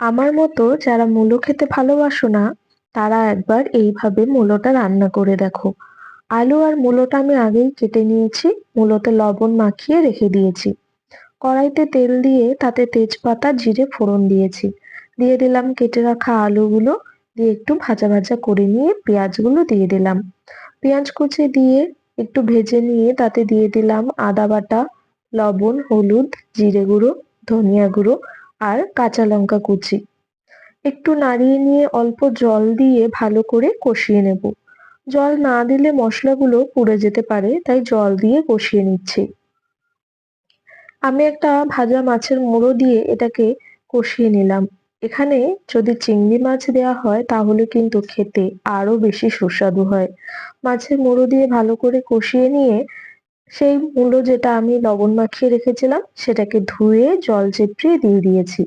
আমার মতো যারা মূলো খেতে ভালোবাসো না, তারা একবার এইভাবে মূলোটা রান্না করে দেখো। আলু আর মূলোটা আমি আগেই কেটে নিয়েছি, মূলোতে লবণ মাখিয়ে রেখে দিয়েছি। কড়াইতে তেল দিয়ে তাতে তেজপাতা, জিরে, ফোড়ন দিয়েছি। দিয়ে দিলাম কেটে রাখা আলুগুলো, দিয়ে একটু ভাজা ভাজা করে নিয়ে পেঁয়াজগুলো দিয়ে দিলাম। পেঁয়াজ কুচি দিয়ে একটু ভেজে নিয়ে তাতে দিয়ে দিলাম আদা বাটা, লবণ, হলুদ, জিরে গুঁড়ো, ধনিয়া গুঁড়ো আর কাঁচা লঙ্কা কুচি। একটু নাড়িয়ে নিয়ে অল্প জল দিয়ে ভালো করে কষিয়ে নেব। জল না দিলে মশলাগুলো পুড়ে যেতে পারে, তাই জল দিয়ে কষিয়ে নিচ্ছি। আমি একটা ভাজা মাছের মুড়ো দিয়ে এটাকে কষিয়ে নিলাম। এখানে যদি চিংড়ি মাছ দেওয়া হয়, তাহলে কিন্তু খেতে আরও বেশি সুস্বাদু হয়। মাছের মুড়ো দিয়ে ভালো করে কষিয়ে নিয়ে সেই মূলো যেটা আমি লবণ মাখিয়ে রেখেছিলাম, সেটাকে ধুয়ে জল চেপড়িয়ে দিয়ে দিয়েছি।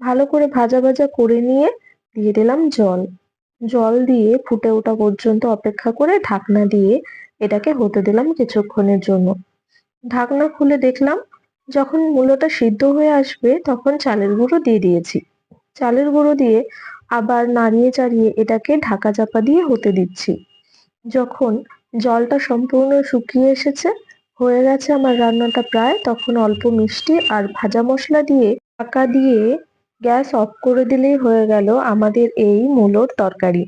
ভালো করে ভাজা ভাজা করে নিয়ে দিয়ে দিলাম জল। জল দিয়ে ফুটে ওঠা পর্যন্ত অপেক্ষা করে ঢাকনা দিয়ে এটাকে হতে দিলাম কিছুক্ষণের জন্য। ঢাকনা খুলে দেখলাম, যখন মূলোটা সিদ্ধ হয়ে আসবে তখন চালের গুঁড়ো দিয়ে দিয়েছি। চালের গুঁড়ো দিয়ে আবার নাড়িয়ে চাড়িয়ে এটাকে ঢাকা চাপা দিয়ে হতে দিচ্ছি। যখন জলটা সম্পূর্ণ শুকিয়ে এসেছে হয়ে গেছে আমার রান্নাটা প্রায়। তখন অল্প মিষ্টি আর ভাজা মশলা দিয়ে ঢাকা দিয়ে গ্যাস অফ করে দিলেই হয়ে গেল আমাদের এই মূলোর তরকারি।